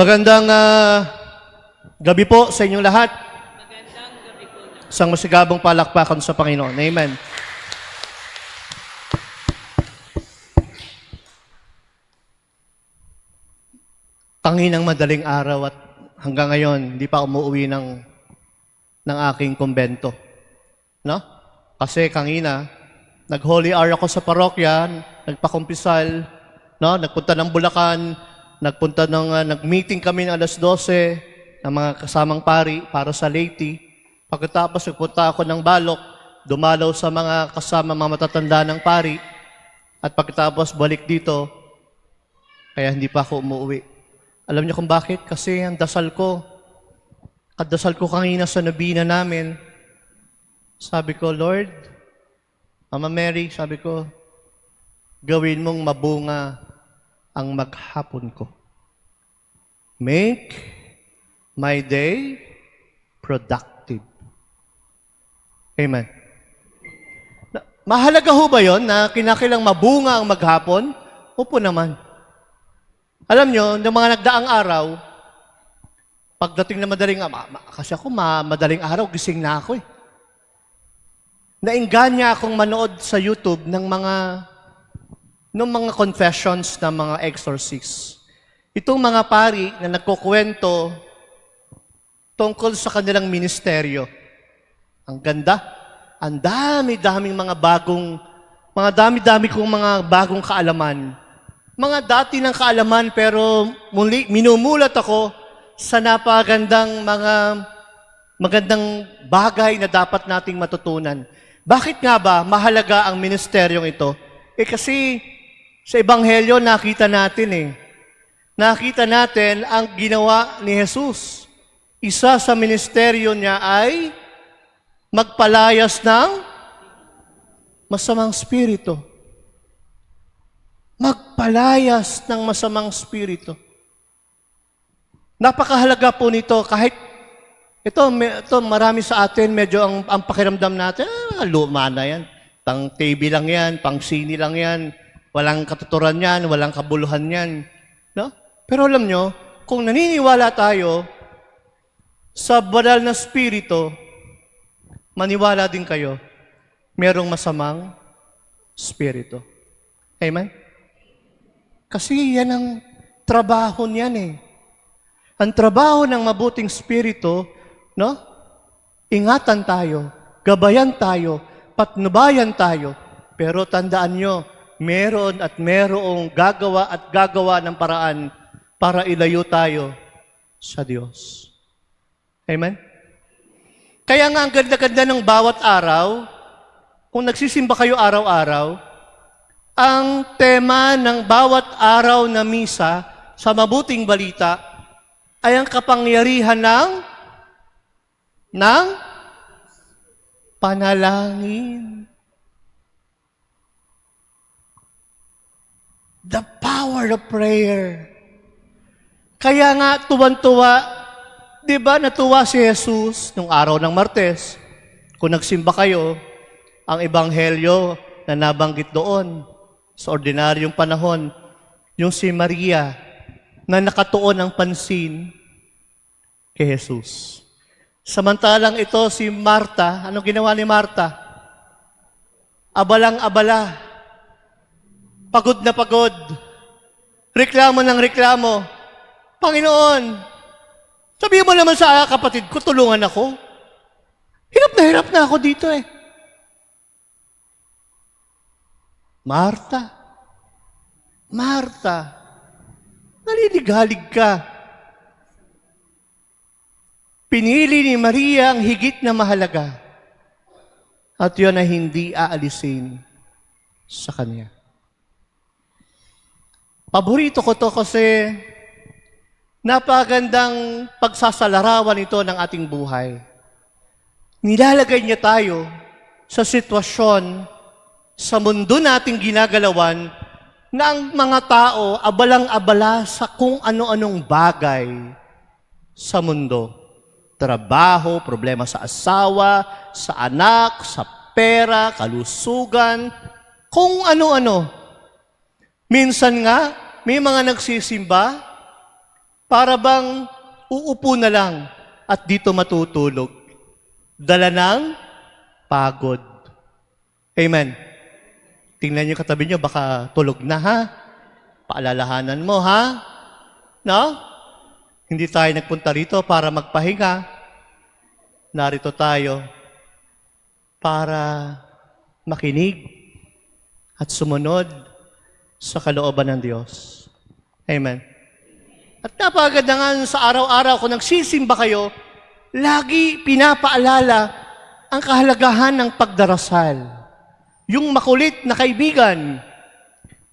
Magandang ah, gabi po sa inyong lahat. Magandang gabi po. Isang masigabong palakpakan sa Panginoon. Amen. Tanginang madaling araw at hanggang ngayon, hindi pa umuwi ng, ng aking kumbento. No? Kasi kangina, nag-holy hour ako sa parokya, nagpakumpisal, no? nagpunta ng Bulacan, nagpunta ng, ah, nag-meeting kami ng alas 12 ng mga kasamang pari para sa Leyte. Pagkatapos nagpunta ako ng Balok, dumalaw sa mga kasama mga matatanda ng pari. At pagkatapos balik dito, kaya hindi pa ako umuwi. Alam niyo kung bakit? Kasi ang dasal ko, kadasal ko kanina sa nabina namin, sabi ko, Lord, Mama Mary, sabi ko, gawin mong mabunga ang maghapon ko. Make my day productive. Amen. Mahalaga ho ba yon na kinakilang mabunga ang maghapon? Opo naman. Alam nyo, ng mga nagdaang araw, pagdating na madaling, ma- ma- kasi ako ma- madaling araw, gising na ako eh. Naingganya akong manood sa YouTube ng mga ng mga confessions ng mga exorcists. Itong mga pari na nagkukwento tungkol sa kanilang ministeryo. Ang ganda. Ang dami-daming mga bagong, mga dami-dami kong mga bagong kaalaman. Mga dati ng kaalaman pero muli, minumulat ako sa napagandang mga magandang bagay na dapat nating matutunan. Bakit nga ba mahalaga ang ministeryong ito? Eh kasi sa Ebanghelyo nakita natin eh. Nakita natin ang ginawa ni Jesus. Isa sa ministeryo niya ay magpalayas ng masamang spirito. Magpalayas ng masamang spirito. Napakahalaga po nito kahit ito, ito marami sa atin medyo ang, ang pakiramdam natin, ah, luma na yan. Pang TV lang yan, pang sini lang yan. Walang katuturan yan, walang kabuluhan yan. No? Pero alam nyo, kung naniniwala tayo sa banal na spirito, maniwala din kayo, merong masamang spirito. Amen? Kasi yan ang trabaho niyan eh. Ang trabaho ng mabuting spirito, no? Ingatan tayo, gabayan tayo, patnubayan tayo. Pero tandaan nyo, meron at merong gagawa at gagawa ng paraan para ilayo tayo sa Diyos. Amen? Kaya nga ang ganda-ganda ng bawat araw, kung nagsisimba kayo araw-araw, ang tema ng bawat araw na misa sa mabuting balita ay ang kapangyarihan ng ng panalangin. The power of prayer. Kaya nga tuwan-tuwa, di ba natuwa si Jesus nung araw ng Martes, kung nagsimba kayo, ang ebanghelyo na nabanggit doon sa ordinaryong panahon, yung si Maria na nakatuon ang pansin kay Jesus. Samantalang ito si Marta, ano ginawa ni Marta? Abalang-abala. Pagod na pagod. Reklamo ng reklamo. Panginoon, sabihin mo naman sa kapatid ko, tulungan ako. Hirap na hirap na ako dito eh. Marta, Marta, naliligalig ka. Pinili ni Maria ang higit na mahalaga. At yun ay hindi aalisin sa kanya. Paborito ko to kasi napagandang pagsasalarawan ito ng ating buhay. Nilalagay niya tayo sa sitwasyon sa mundo nating ginagalawan na ang mga tao abalang-abala sa kung ano-anong bagay sa mundo. Trabaho, problema sa asawa, sa anak, sa pera, kalusugan, kung ano-ano. Minsan nga, may mga nagsisimba, Para bang uupo na lang at dito matutulog. Dala ng pagod. Amen. Tingnan niyo katabi niyo, baka tulog na ha. Paalalahanan mo ha. No? Hindi tayo nagpunta rito para magpahinga. Narito tayo para makinig at sumunod sa kalooban ng Diyos. Amen. At napaganda nga sa araw-araw kung nagsisimba kayo, lagi pinapaalala ang kahalagahan ng pagdarasal. Yung makulit na kaibigan,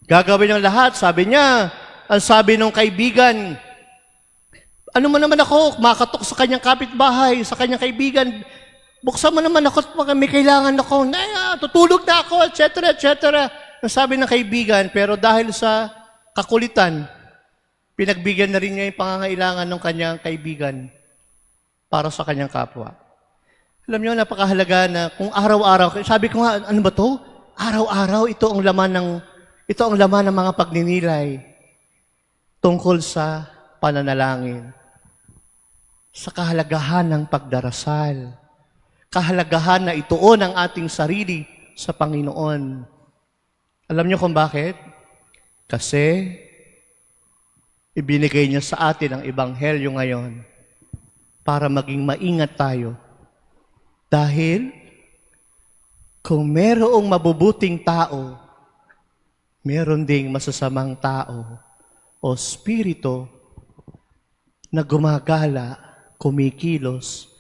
gagawin ng lahat. Sabi niya, ang sabi ng kaibigan, ano mo naman ako, makatok sa kanyang kapitbahay, sa kanyang kaibigan, buksan mo naman ako, baka may kailangan ako, na, ah, tutulog na ako, etc., etc. Ang sabi ng kaibigan, pero dahil sa kakulitan, pinagbigyan na rin niya yung pangangailangan ng kanyang kaibigan para sa kanyang kapwa. Alam niyo, napakahalaga na kung araw-araw, sabi ko nga, ano ba to? Araw-araw, ito ang laman ng, ito ang laman ng mga pagninilay tungkol sa pananalangin. Sa kahalagahan ng pagdarasal. Kahalagahan na ituon ang ating sarili sa Panginoon. Alam niyo kung bakit? Kasi ibinigay niya sa atin ang Ebanghelyo ngayon para maging maingat tayo. Dahil kung merong mabubuting tao, meron ding masasamang tao o spirito na gumagala, kumikilos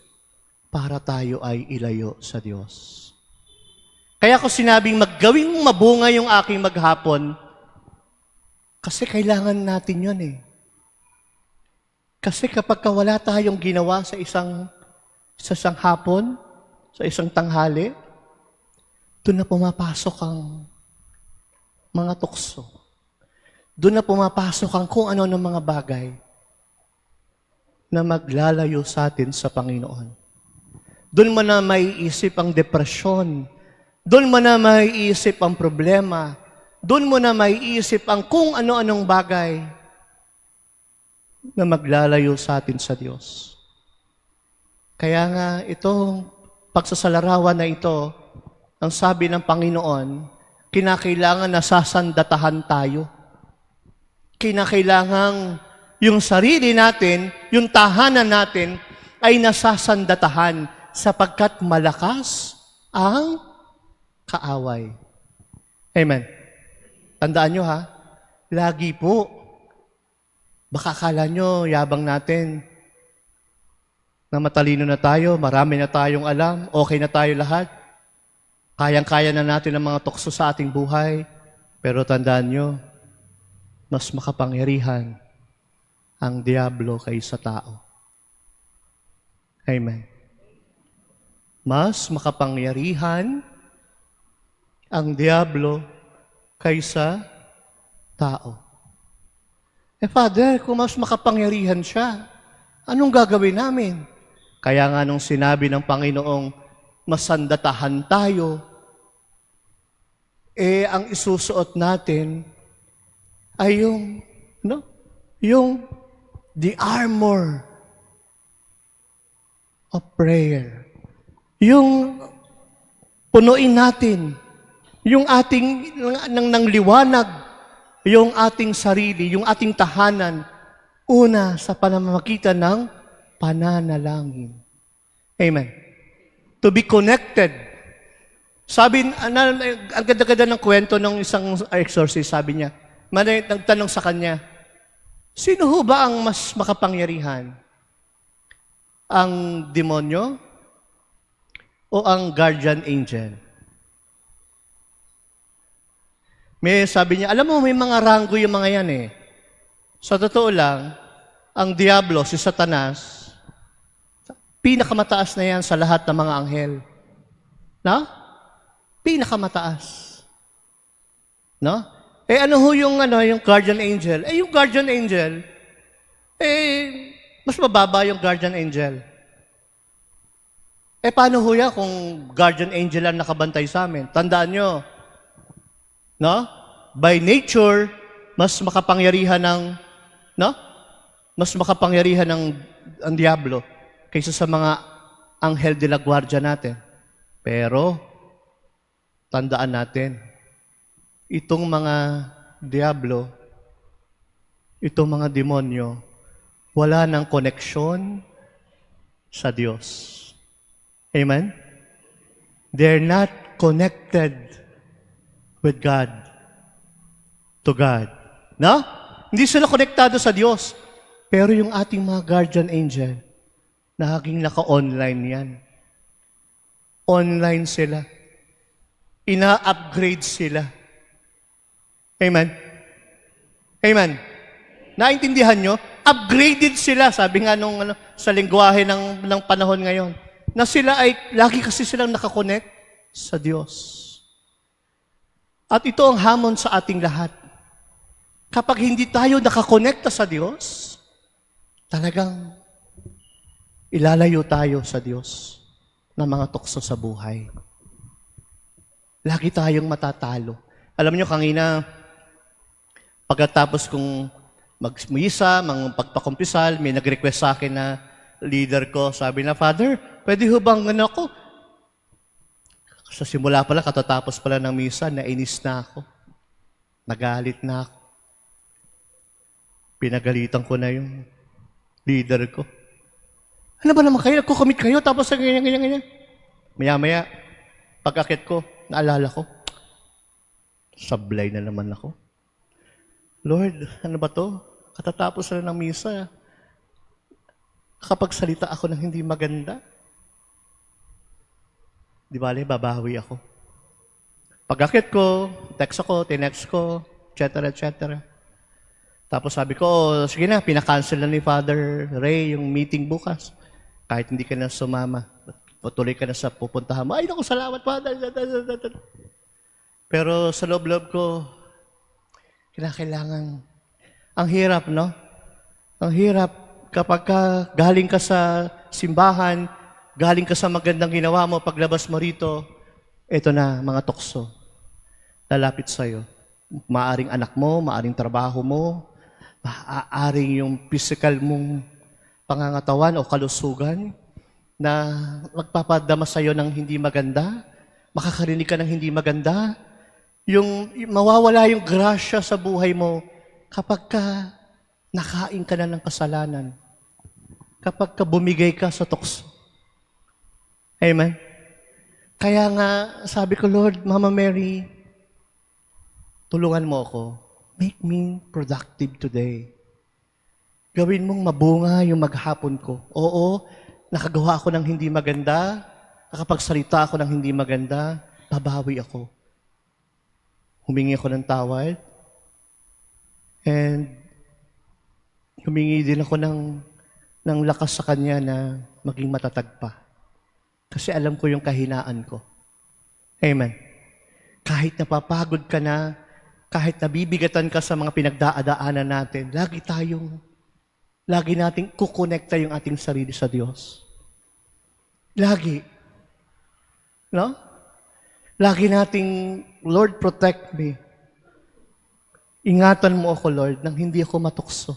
para tayo ay ilayo sa Diyos. Kaya ko sinabing maggawing mabunga yung aking maghapon kasi kailangan natin yun eh. Kasi kapag ka wala tayong ginawa sa isang sa isang hapon, sa isang tanghali, doon na pumapasok ang mga tukso. Doon na pumapasok ang kung ano ng mga bagay na maglalayo sa atin sa Panginoon. Doon mo na maiisip ang depresyon. Doon mo na maiisip ang problema. Doon mo na maiisip ang kung ano-anong bagay na maglalayo sa atin sa Diyos. Kaya nga itong pagsasalarawan na ito, ang sabi ng Panginoon, kinakailangan na sasandatahan tayo. Kinakailangan yung sarili natin, yung tahanan natin, ay nasasandatahan sapagkat malakas ang kaaway. Amen. Tandaan nyo ha, lagi po, baka akala nyo, yabang natin, na matalino na tayo, marami na tayong alam, okay na tayo lahat, kayang-kaya na natin ang mga tukso sa ating buhay, pero tandaan nyo, mas makapangyarihan ang Diablo kaysa tao. Amen. Mas makapangyarihan ang Diablo kaysa tao. Eh, Father, kung mas makapangyarihan siya, anong gagawin namin? Kaya nga nung sinabi ng Panginoong masandatahan tayo, eh, ang isusuot natin ay yung, no? Yung the armor of prayer. Yung punuin natin yung ating ng, ng liwanag, yung ating sarili, yung ating tahanan, una sa panamamagitan ng pananalangin. Amen. To be connected. Sabi, na, ang ganda-ganda ng kwento ng isang exorcist, sabi niya, manay, nagtanong sa kanya, sino ho ba ang mas makapangyarihan? Ang demonyo o ang guardian angel? May sabi niya, alam mo, may mga ranggo yung mga yan eh. Sa totoo lang, ang Diablo, si Satanas, pinakamataas na yan sa lahat ng mga anghel. No? Pinakamataas. No? Eh ano ho yung ano, yung guardian angel? Eh yung guardian angel, eh mas mababa yung guardian angel. Eh paano ho yan kung guardian angel ang nakabantay sa amin? Tandaan nyo, no? By nature, mas makapangyarihan ng, no? mas makapangyarihan ng ang diablo kaysa sa mga anghel de la guardia natin. Pero, tandaan natin, itong mga diablo, itong mga demonyo, wala ng koneksyon sa Diyos. Amen? They're not connected with God. To God. No? Hindi sila konektado sa Diyos. Pero yung ating mga guardian angel, naging naka-online yan. Online sila. Ina-upgrade sila. Amen? Amen? Naintindihan nyo? Upgraded sila, sabi nga nung ano, sa lingwahe ng, ng panahon ngayon, na sila ay, lagi kasi silang nakakonect sa Diyos. At ito ang hamon sa ating lahat. Kapag hindi tayo nakakonekta sa Diyos, talagang ilalayo tayo sa Diyos ng mga tukso sa buhay. Lagi tayong matatalo. Alam nyo, kanina, pagkatapos kong magmisa, mga pagpakumpisal, may nag-request sa akin na leader ko, sabi na, Father, pwede ho bang ano ako? Sa simula pala, katatapos pala ng misa, nainis na ako. Nagalit na ako. Pinagalitan ko na yung leader ko. Ano ba naman kayo? Nagko-commit kayo, tapos ganyan, ganyan, ganyan. Maya-maya, pag-akit ko, naalala ko, sablay na naman ako. Lord, ano ba to? Katatapos na ng misa. Kapag salita ako ng hindi maganda, di bale, babawi ako. Pag-akit ko, text ako, tinext ko, etc., etc. Tapos sabi ko, "Oh, sige na, pinakancel na ni Father Ray yung meeting bukas. Kahit hindi ka na sumama. Patuloy ka na sa pupuntahan mo. Ay, naku, salamat, Father. Pero sa loob-loob ko, kinakailangan. Ang hirap, no? Ang hirap kapag ka galing ka sa simbahan, galing ka sa magandang ginawa mo, paglabas mo rito, ito na, mga tukso. Lalapit sa'yo. Maaring anak mo, maaring trabaho mo, maaaring yung physical mong pangangatawan o kalusugan na magpapadama sa'yo ng hindi maganda, makakarinig ka ng hindi maganda, yung yung mawawala yung grasya sa buhay mo kapag ka nakain ka na ng kasalanan. Kapag ka bumigay ka sa tukso. Amen? Kaya nga, sabi ko, Lord, Mama Mary, tulungan mo ako. Make me productive today. Gawin mong mabunga yung maghapon ko. Oo, nakagawa ako ng hindi maganda, nakapagsalita ako ng hindi maganda, babawi ako. Humingi ako ng tawad, and humingi din ako ng, ng lakas sa Kanya na maging matatag pa. Kasi alam ko yung kahinaan ko. Amen. Kahit napapagod ka na, kahit nabibigatan ka sa mga pinagdaadaanan natin, lagi tayong, lagi nating kukonekta yung ating sarili sa Diyos. Lagi. No? Lagi nating, Lord, protect me. Ingatan mo ako, Lord, nang hindi ako matukso.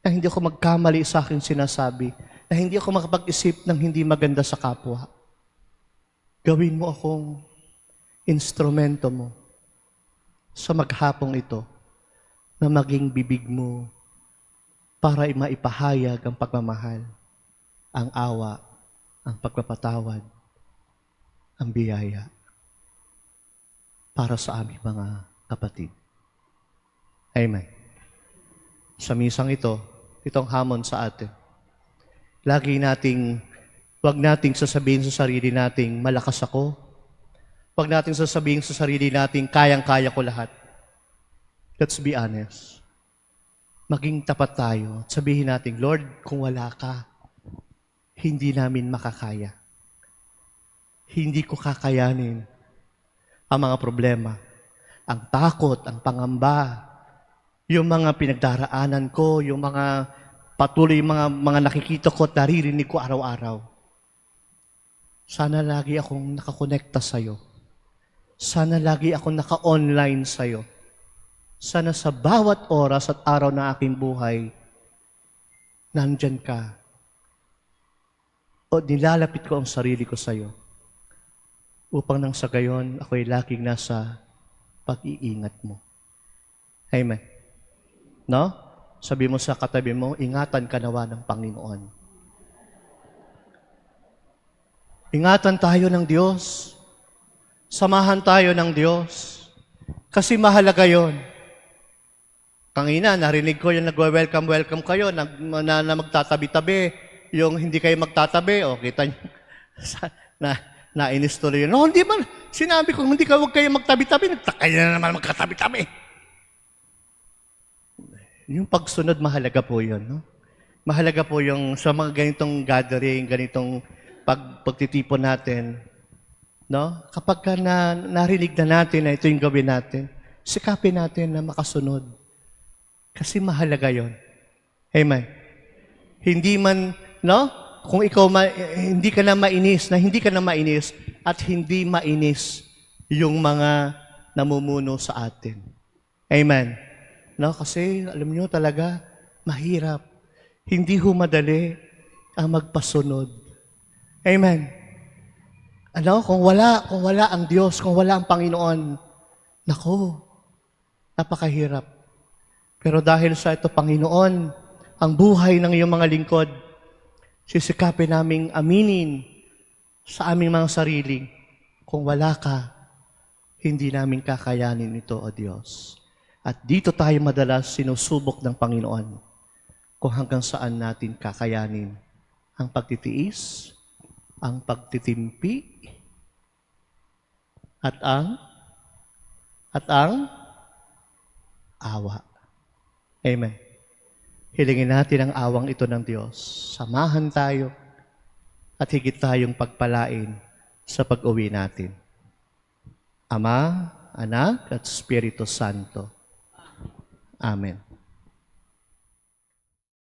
Na hindi ako magkamali sa aking sinasabi. Na hindi ako makapag-isip ng hindi maganda sa kapwa. Gawin mo akong instrumento mo sa maghapong ito na maging bibig mo para maipahayag ang pagmamahal, ang awa, ang pagpapatawad, ang biyaya para sa aming mga kapatid. Amen. Sa misang ito, itong hamon sa atin. Lagi nating, wag nating sasabihin sa sarili nating malakas ako. Wag nating sasabihin sa sarili nating kayang-kaya ko lahat. Let's be honest. Maging tapat tayo at sabihin natin, Lord, kung wala ka, hindi namin makakaya. Hindi ko kakayanin ang mga problema, ang takot, ang pangamba, yung mga pinagdaraanan ko, yung mga patuloy mga mga nakikita ko at naririnig ko araw-araw. Sana lagi akong nakakonekta sa iyo. Sana lagi akong naka-online sa iyo. Sana sa bawat oras at araw ng aking buhay, nandyan ka. O nilalapit ko ang sarili ko sa iyo upang nang sa gayon ako'y laging nasa pag-iingat mo. Amen. No? Sabi mo sa katabi mo, ingatan ka nawa ng Panginoon. Ingatan tayo ng Diyos. Samahan tayo ng Diyos. Kasi mahalaga yon. Kangina, narinig ko yung nagwe-welcome, welcome kayo, nag, na, na magtatabi-tabi. Yung hindi kayo magtatabi, o kita nyo, na, nainis tuloy yun. No, hindi man. Sinabi ko, hindi ka, huwag kayo magtabi-tabi. Nagtakay na naman magkatabi-tabi. Yung pagsunod, mahalaga po yun. No? Mahalaga po yung sa mga ganitong gathering, ganitong pag, pagtitipon natin. No? Kapag ka na, narinig na natin na ito yung gawin natin, sikapin natin na makasunod. Kasi mahalaga yon. Amen. Hindi man, no? Kung ikaw ma- hindi ka na mainis, na hindi ka na mainis at hindi mainis yung mga namumuno sa atin. Amen. No, kasi alam niyo talaga mahirap. Hindi humadali ang magpasunod. Amen. Ano, kung wala, kung wala ang Diyos, kung wala ang Panginoon, nako, napakahirap. Pero dahil sa ito, Panginoon, ang buhay ng iyong mga lingkod, sisikapin naming aminin sa aming mga sarili, kung wala ka, hindi namin kakayanin ito, O Diyos. At dito tayo madalas sinusubok ng Panginoon kung hanggang saan natin kakayanin ang pagtitiis, ang pagtitimpi, at ang at ang awa. Amen. Hilingin natin ang awang ito ng Diyos. Samahan tayo at higit tayong pagpalain sa pag-uwi natin. Ama, Anak, at Espiritu Santo. Amen.